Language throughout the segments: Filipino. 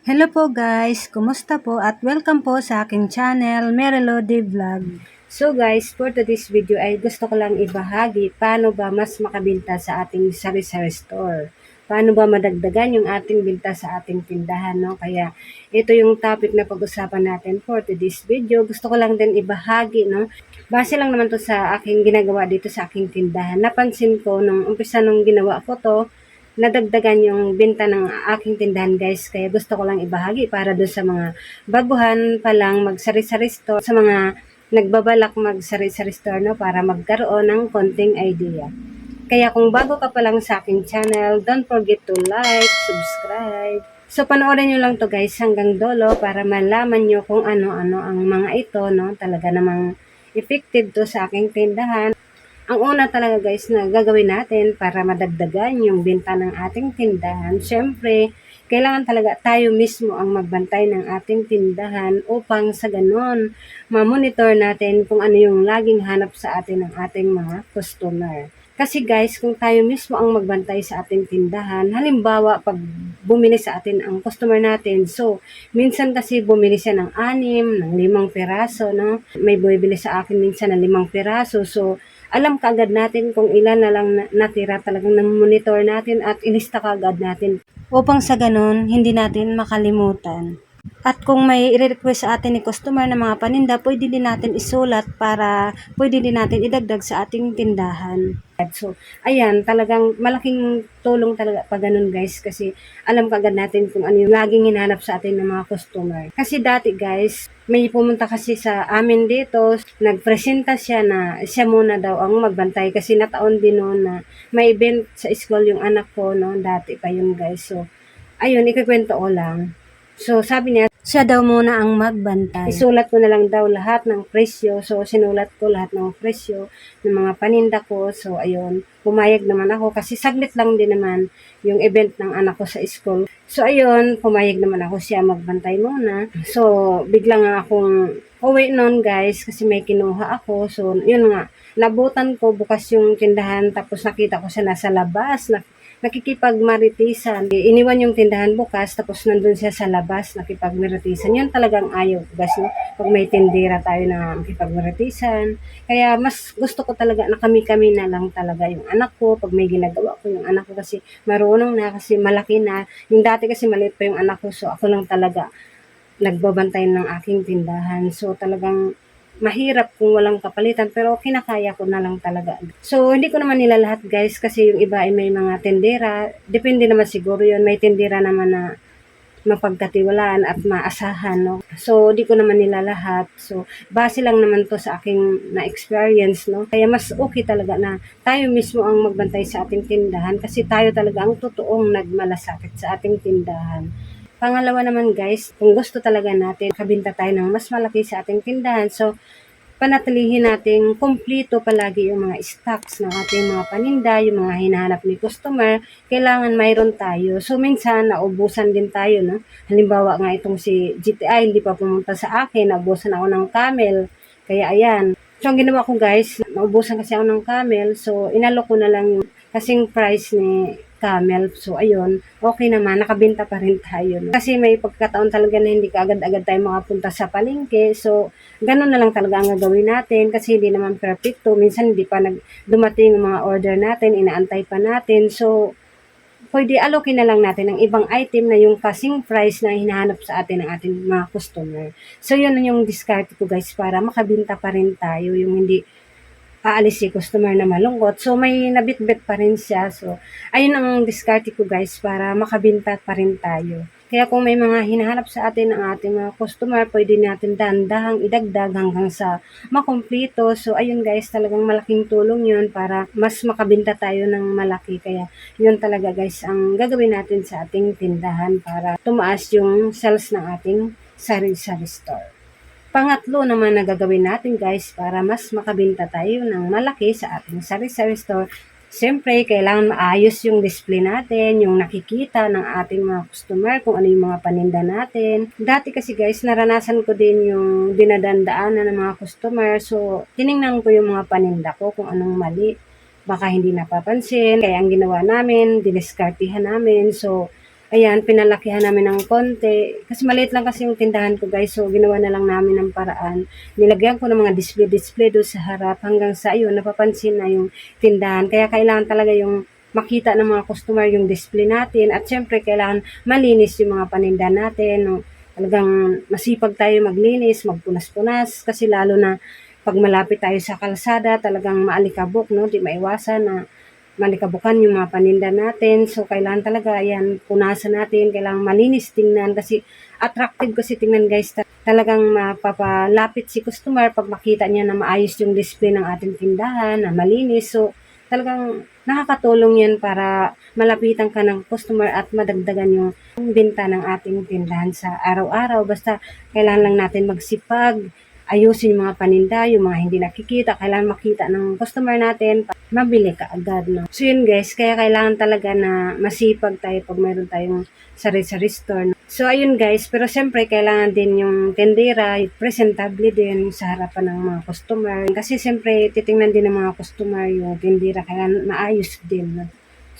Hello po guys, kumusta po at welcome po sa aking channel, Merilody Vlog. So guys, for today's video ay gusto ko lang ibahagi paano ba mas makabinta sa ating sari-sari store. Paano ba madagdagan yung ating binta sa ating tindahan, no? Kaya ito yung topic na pag-usapan natin for today's video. Gusto ko lang din ibahagi, no? Base lang naman to sa aking ginagawa dito sa aking tindahan. Napansin ko nung umpisa nung ginawa ko to, nadagdagan yung benta ng aking tindahan guys. Kaya gusto ko lang ibahagi para doon sa mga baguhan pa lang magsari-sari store, sa mga nagbabalak magsari-sari store no, para magkaroon ng konting idea. Kaya kung bago ka pa lang sa aking channel, don't forget to like, subscribe. So panoorin nyo lang to guys hanggang dolo para malaman nyo kung ano-ano ang mga ito, no? Talaga namang effective to sa aking tindahan. Ang una talaga guys na gagawin natin para madagdagan yung benta ng ating tindahan, syempre, kailangan talaga tayo mismo ang magbantay ng ating tindahan upang sa ganon, ma-monitor natin kung ano yung laging hanap sa atin ng ating mga customer. Kasi guys, kung tayo mismo ang magbantay sa ating tindahan, halimbawa pag bumili sa atin ang customer natin, so minsan kasi bumili siya ng anim, ng limang peraso, no? May bumibili sa akin minsan ng limang peraso, so alam kaagad natin kung ilan na lang natira talagang monitor natin at ilista kaagad natin upang sa ganun hindi natin makalimutan. At kung may i-request sa atin ni customer ng mga paninda, pwede din natin isulat para pwede din natin idagdag sa ating tindahan. So, ayan, talagang malaking tulong talaga pag ganun guys kasi alam kagad natin kung ano yung laging hinanap sa atin ng mga customer. Kasi dati guys, may pumunta kasi sa amin dito, nagpresenta siya na siya muna daw ang magbantay kasi nataon din noon na may event sa school yung anak ko, no, dati pa yun guys. So, ayun, ikikwento ko lang. So, sabi niya, siya daw muna ang magbantay. Isulat ko na lang daw lahat ng presyo. So, sinulat ko lahat ng presyo ng mga paninda ko. So, ayun, pumayag naman ako kasi saglit lang din naman yung event ng anak ko sa school. So, ayun, pumayag naman ako siya magbantay muna. So, bigla nga akong uwi noon guys kasi may kinuha ako. So, yun nga, nabutan ko bukas yung tindahan tapos nakita ko siya nasa labas. Na, nakikipagmaritisan. Iniwan yung tindahan bukas, tapos nandun siya sa labas, nakipagmaritisan. Yun talagang ayaw ko guys? Pag may tindera tayo na makipagmaritisan. Kaya mas gusto ko talaga na kami-kami na lang talaga yung anak ko. Pag may ginagawa ko yung anak ko kasi marunong na, kasi malaki na. Yung dati kasi maliit pa yung anak ko, so ako lang talaga nagbabantay ng aking tindahan. So talagang mahirap kung walang kapalitan pero kinakaya ko na lang talaga. So hindi ko naman nila lahat guys kasi yung iba ay may mga tendera. Depende naman siguro yun. May tendera naman na mapagkatiwalaan at maasahan. No? So, di ko naman nila lahat. So, base lang naman to sa aking na-experience. No? Kaya mas okay talaga na tayo mismo ang magbantay sa ating tindahan kasi tayo talaga ang totoong nagmalasakit sa ating tindahan. Pangalawa naman guys, kung gusto talaga natin kabinta tayo ng mas malaki sa ating tindahan, so panatilihin natin kumpleto palagi yung mga stocks ng ating mga paninda, yung mga hinahanap ni customer, kailangan mayroon tayo. So minsan naubusan din tayo, no? Halimbawa nga itong si GTI, hindi pa pumunta sa akin, naubusan ako ng camel. Kaya ayan. So ang ginawa ko guys, naubusan kasi ako ng camel, so inalok ko na lang yung kasing price ni camel. So, ayun, okay naman, nakabenta pa rin tayo. No? Kasi may pagkataon talaga na hindi ka agad-agad tayo makapunta sa palengke. So, ganun na lang talaga ang gagawin natin kasi hindi naman perfecto. Minsan hindi pa nag dumating mga order natin, inaantay pa natin. So, pwede alokin na lang natin ang ibang item na yung kasing price na hinahanap sa atin ng ating mga customer. So, yun yung discard ko guys para makabinta pa rin tayo. Yung hindi aalis si customer na malungkot. So, may nabitbit pa rin siya. So, ayun ang discard ko guys para makabinta pa rin tayo. Kaya kung may mga hinahanap sa atin ng ating mga customer, pwede natin dandahang idagdag hanggang sa makumpleto. So, ayun guys, talagang malaking tulong yun para mas makabinta tayo ng malaki. Kaya, yun talaga guys, ang gagawin natin sa ating tindahan para tumaas yung sales ng ating sari-sari store. Pangatlo naman na gagawin natin guys para mas makabinta tayo ng malaki sa ating sari-sari store. Siyempre, kailangan maayos yung display natin, yung nakikita ng ating mga customer, kung ano yung mga paninda natin. Dati kasi guys, naranasan ko din yung dinadandaanan ng mga customer. So, tiningnan ko yung mga paninda ko kung anong mali. Baka hindi napapansin. Kaya ang ginawa namin, diniskartihan namin. So, ayan, pinalakihan namin ng konti. Kasi maliit lang kasi yung tindahan ko guys. So, ginawa na lang namin ng paraan. Nilagyan ko ng mga display-display doon sa harap hanggang sa ayun, napapansin na yung tindahan. Kaya kailangan talaga yung makita ng mga customer yung display natin. At syempre, kailangan malinis yung mga paninda natin. No? Talagang masipag tayo maglinis, magpunas-punas. Kasi lalo na pag malapit tayo sa kalsada, talagang maalikabok, no? Di maiwasan na malikabukan yung mga paninda natin. So, kailangan talaga, yan, punasan natin. Kailangan malinis tingnan kasi attractive kasi tingnan guys. Ta- Talagang mapapalapit si customer pag makita niya na maayos yung display ng ating tindahan, na malinis. So, talagang nakakatulong yan para malapitan ka ng customer at madagdagan yung benta ng ating tindahan sa araw-araw. Basta kailangan lang natin magsipag, ayusin yung mga paninda, yung mga hindi nakikita, kailangan makita ng customer natin, mabili ka agad. No? So yun guys, kaya kailangan talaga na masipag tayo pag mayroon tayong sari-sari store. No? So ayun guys, pero siyempre kailangan din yung tendera, presentable din sa harapan ng mga customer. Kasi siyempre titingnan din ng mga customer yung tendera, kaya maayos din. No?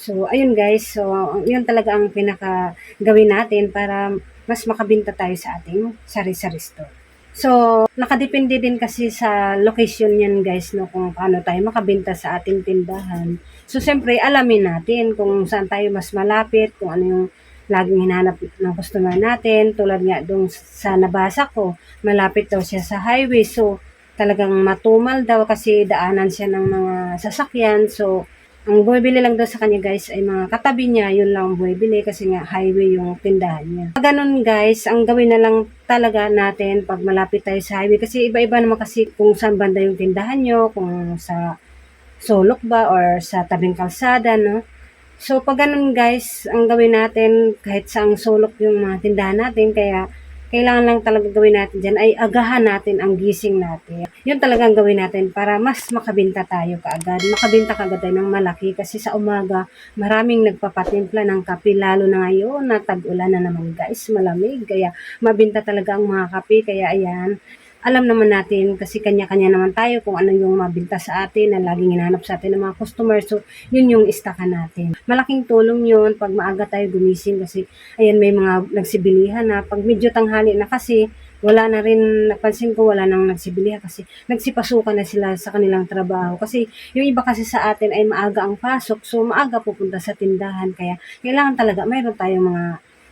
So, ayun guys. So, yun talaga ang pinaka gawin natin para mas makabinta tayo sa ating sari-sari store. So, nakadepende din kasi sa location yan guys, no, kung paano tayo makabenta sa ating tindahan. So, siyempre, alamin natin kung saan tayo mas malapit, kung ano yung laging hinanap ng customer natin. Tulad nga dong sa nabasa ko, malapit daw siya sa highway. So, talagang matumal daw kasi daanan siya ng mga sasakyan. So, ang bumibili lang daw sa kanya guys ay mga katabi niya, yun lang ang bumibili kasi nga highway yung tindahan niya. Ganun guys, ang gawin na lang talaga natin pag malapit tayo sa highway kasi iba-iba naman kasi kung saan banda yung tindahan nyo, kung sa sulok ba or sa tabing kalsada, no? So, pag ganun guys, ang gawin natin kahit saang sulok yung mga tindahan natin, kaya kailangan lang talaga gawin natin dyan ay agahan natin ang gising natin. Yun talaga ang gawin natin para mas makabinta tayo kaagad. Makabinta kaagad tayo ng malaki kasi sa umaga maraming nagpapatimpla ng kape lalo na ngayon na tag-ulan na naman guys, malamig. Kaya mabinta talaga ang mga kape. Kaya ayan, alam naman natin kasi kanya-kanya naman tayo kung ano yung mabinta sa atin na laging hinahanap sa atin ng mga customers. So, yun yung istakan natin. Malaking tulong yun pag maaga tayo gumising kasi ayan may mga nagsibilihan na pag medyo tanghali na kasi wala na rin, napansin ko wala nang nagsibilihan kasi nagsipasukan na sila sa kanilang trabaho. Kasi yung iba kasi sa atin ay maaga ang pasok, so maaga pupunta sa tindahan. Kaya kailangan talaga mayroon tayong mga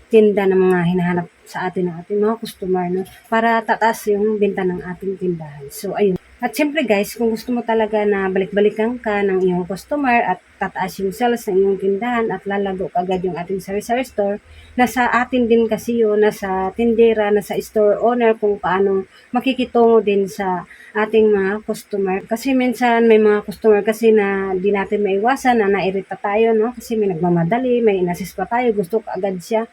tinda na mga hinahanap sa atin ng ating mga customer no para tataas yung benta ng ating tindahan. So ayun. At syempre guys, kung gusto mo talaga na balik-balikan ka ng iyong customer at tataas yung sales ng iyong tindahan at lalago agad yung ating sari-sari store, nasa atin din kasi yun, nasa tindera, nasa store owner kung paano makikitungo din sa ating mga customer. Kasi minsan may mga customer kasi na di natin maiwasan na nairita tayo, no? Kasi may nagmamadali, may inassist pa tayo, gusto ka agad siya.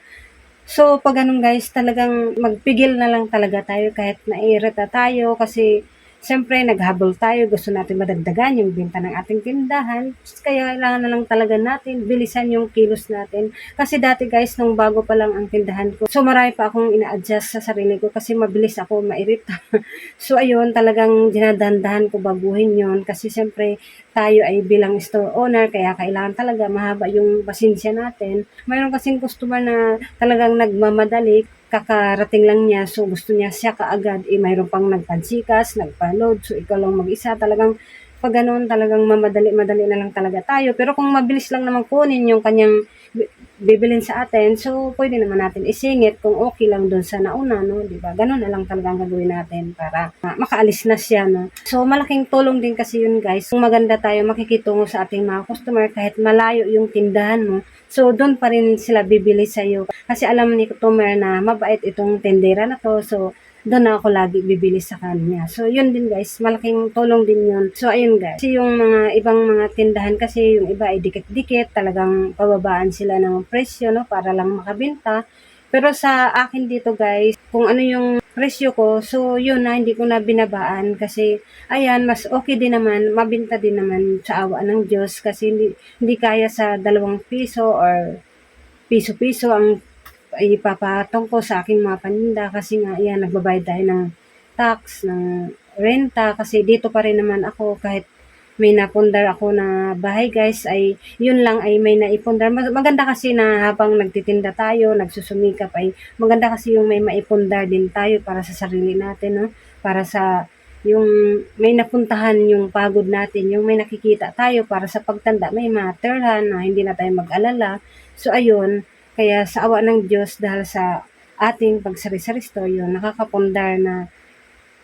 So, pag ganun guys, talagang magpigil na lang talaga tayo kahit nairita tayo kasi Siyempre, naghabol tayo. Gusto natin madagdagan yung benta ng ating tindahan. Kaya kailangan na lang talaga natin bilisan yung kilos natin. Kasi dati guys, nung bago pa lang ang tindahan ko, so marami pa akong ina-adjust sa sarili ko kasi mabilis ako mairita. so ayun, talagang dinadandahan ko baguhin yon Kasi siyempre, tayo ay bilang store owner, kaya kailangan talaga mahaba yung pasensya natin. Mayroon kasing customer na talagang nagmamadali, kakarating lang niya, so gusto niya siya kaagad, eh mayroon pang nagpansikas, nagpa-load, so ikaw lang mag-isa, talagang pag ganun, talagang mamadali-madali na lang talaga tayo. Pero kung mabilis lang naman kunin yung kanyang bi- bibilin sa atin, so pwede naman natin isingit kung okay lang doon sa nauna, no? Ba? Ganun na lang talaga ang gagawin natin para uh, makaalis na siya, no? So malaking tulong din kasi yun, guys. Kung maganda tayo makikitungo sa ating mga customer kahit malayo yung tindahan mo, so doon pa rin sila bibili sa iyo. Kasi alam ni customer na mabait itong tendera na to, so doon ako lagi bibili sa kanya. So, yun din guys, malaking tulong din yun. So, ayun guys, kasi yung mga ibang mga tindahan kasi, yung iba ay dikit-dikit, talagang pababaan sila ng presyo, no, para lang makabenta. Pero sa akin dito guys, kung ano yung presyo ko, so yun na, hindi ko na binabaan kasi, ayan, mas okay din naman, mabinta din naman sa awa ng Diyos kasi hindi, hindi kaya sa dalawang piso or piso-piso ang ipapatong ko sa aking mga paninda kasi nga yan nagbabayad tayo ng tax, ng renta kasi dito pa rin naman ako kahit may napundar ako na bahay guys ay yun lang ay may naipundar. Mag- Maganda kasi na habang nagtitinda tayo, nagsusumikap ay maganda kasi yung may maipundar din tayo para sa sarili natin, no? Para sa yung may napuntahan yung pagod natin, yung may nakikita tayo para sa pagtanda, may materhan na hindi na tayo mag-alala. So ayun, kaya sa awa ng Diyos dahil sa ating pagsari-sari yun, nakakapundar na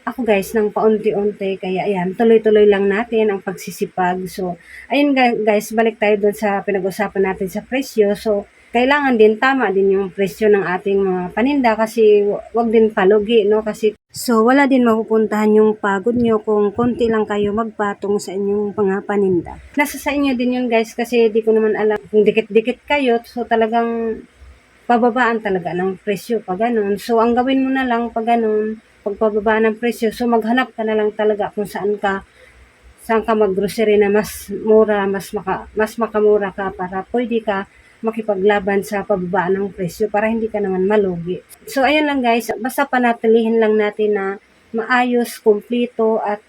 ako guys ng paunti-unti kaya ayan tuloy-tuloy lang natin ang pagsisipag. So ayun guys balik tayo doon sa pinag-usapan natin sa presyo. So kailangan din tama din yung presyo ng ating mga paninda kasi wa- wag din palugi no? Kasi so wala din mapupuntahan yung pagod nyo kung konti lang kayo magpatong sa inyong mga paninda. Nasa sa inyo din yun guys kasi di ko naman alam kung dikit-dikit kayo. So talagang pababaan talaga ng presyo pag ganun. So, ang gawin mo na lang pag ganun, pagpababa ng presyo, so maghanap ka na lang talaga kung saan ka saan ka maggrocery na mas mura, mas maka, mas makamura ka para pwede ka makipaglaban sa pababa ng presyo para hindi ka naman malugi. So, ayun lang guys, basta panatilihin lang natin na maayos, kumpleto at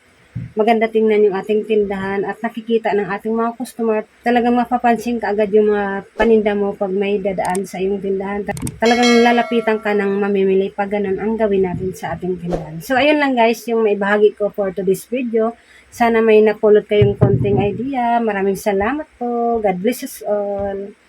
maganda tingnan yung ating tindahan at nakikita ng ating mga customer, talagang mapapansin ka agad yung mga paninda mo pag may dadaan sa iyong tindahan. Talagang lalapitan ka ng mamimili pag ganun ang gawin natin sa ating tindahan. So, ayun lang guys, yung may bahagi ko for today's video. Sana may napulot kayong konting idea. Maraming salamat po. God bless us all.